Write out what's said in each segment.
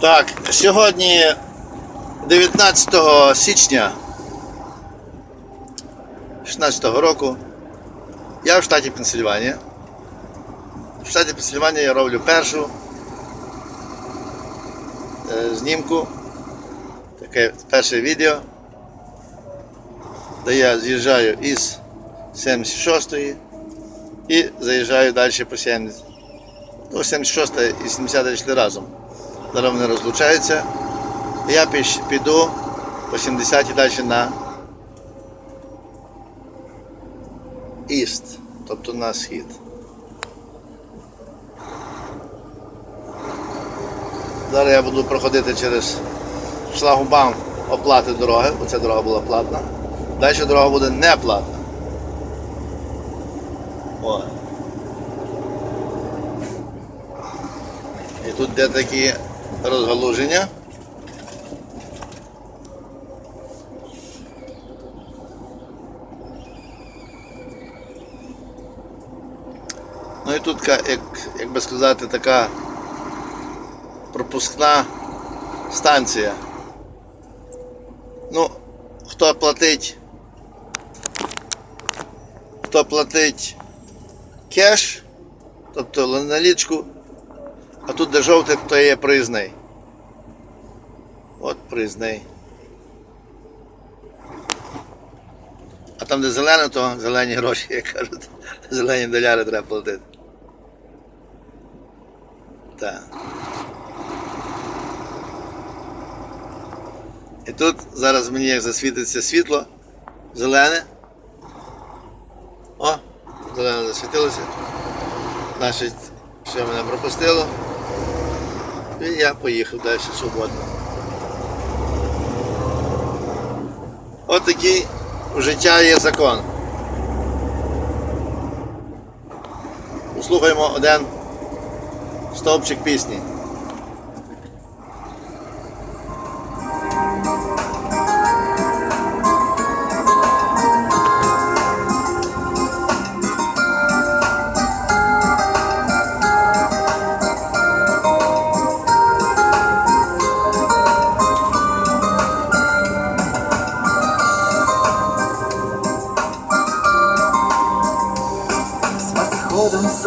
Так, сьогодні 19 січня 2016 року я в штаті Пенсильванія. В штаті Пенсильванія я роблю першу е, знімку, таке перше відео, де я з'їжджаю із 76-ї і заїжджаю далі по 70. Ну, 76 і 70 йшли разом. Зараз вони розлучаються. Я піду по 70 і далі на іст, тобто на схід. Зараз я буду проходити через шлагбаум оплати дороги. Оця дорога була платна. Далі дорога буде не платна. О. І тут де такі розгалуження. Ну і тут, як, як би сказати, така пропускна станція. Ну, хто платить, хто платить кеш, тобто налічку, а тут де жовтий, то є проїзний. От проїзний. А там, де зелене, то зелені гроші, як кажуть. Зелені доляри треба платити. Так. І тут зараз мені як засвітиться світло. Зелене. О, зелене засвітилося. Значить, ще мене пропустило. І я поїхав далі свободно. От такий у життя є закон. Послухаємо один стовпчик пісні.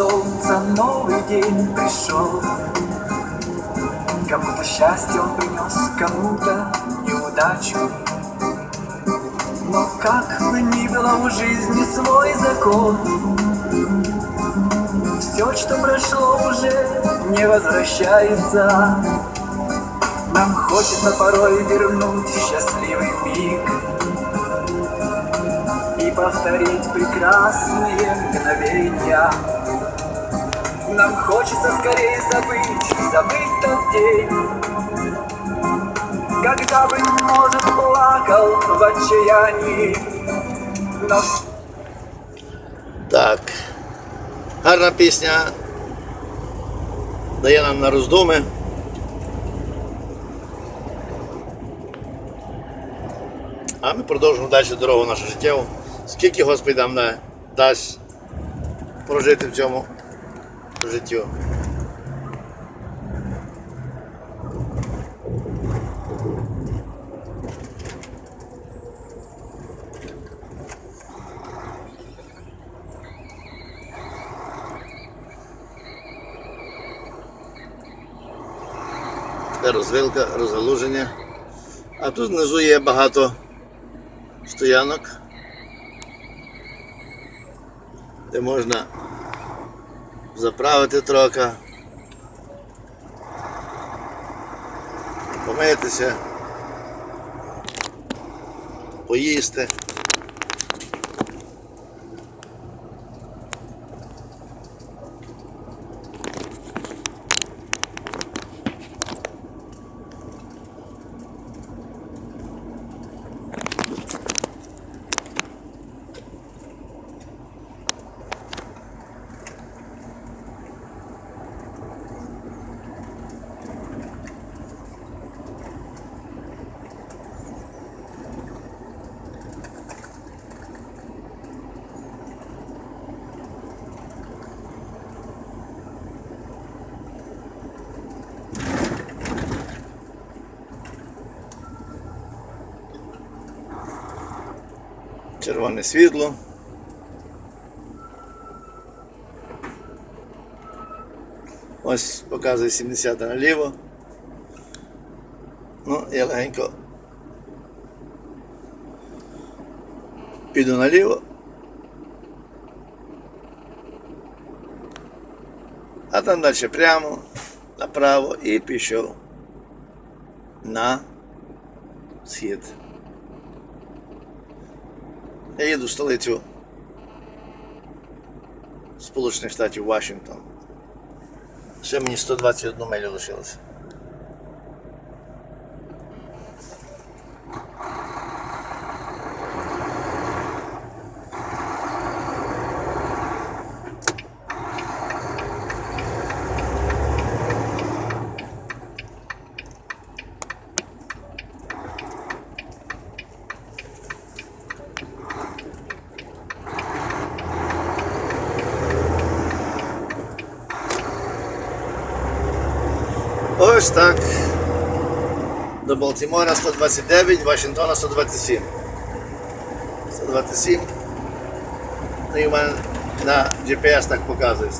Солнца новый день пришел. Кому-то счастье он принес, кому-то неудачу. Но как бы ни было у жизни свой закон Все, что прошло уже, не возвращается. Нам хочется порой вернуть счастливый миг и повторить прекрасные мгновения. Нам хочется скорее забыть, забыть тот день, когда, быть может, плакал в отчаянии, но вс- Так. Гарна пісня. Дає нам на роздуми. А ми продовжимо далі дорогу нашу життєву. Скільки Господь нам на- дасть прожити в цьому життю. Це розвилка, розгалуження. А тут внизу є багато стоянок, де можна заправити трохи, помитися, поїсти. Червоне світло. Ось показує 70 наліво. Ну, я легенько піду наліво. А там далі прямо, направо і пішов на схід. Я їду в столицю Сполучених Штатів Вашингтон. Ще мені 121 милю лишилося. Ось так. До Балтімора 129, Вашингтона 127. 127. Ну і в мене на GPS так показує.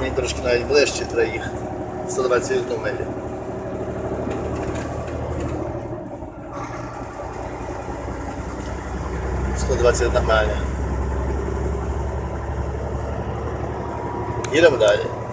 Мені трошки навіть ближче треба їхати. 121 милі. Двадцять одна. Їдемо далі.